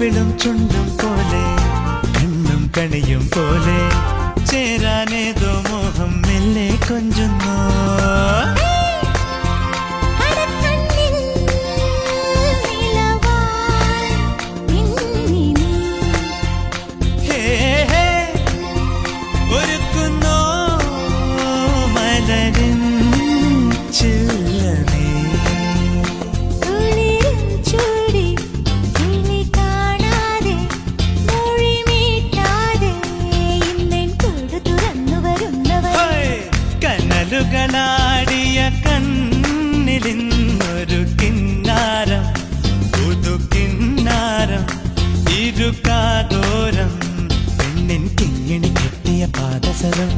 ചുണ്ടും പോലെ കണ്ണും കണിയും പോലെ ചേരാനേതോ മോഹം മെല്ലെ കൊഞ്ചുന്നു. ചാടിയ കണ്ണിലിന്നൊരു കിന്നാരം പുതു കിന്നാരം ഇരുക്കാതോരം പെണ്ണിൻ കിങ്ങിണി കെട്ടിയ പാദസരം.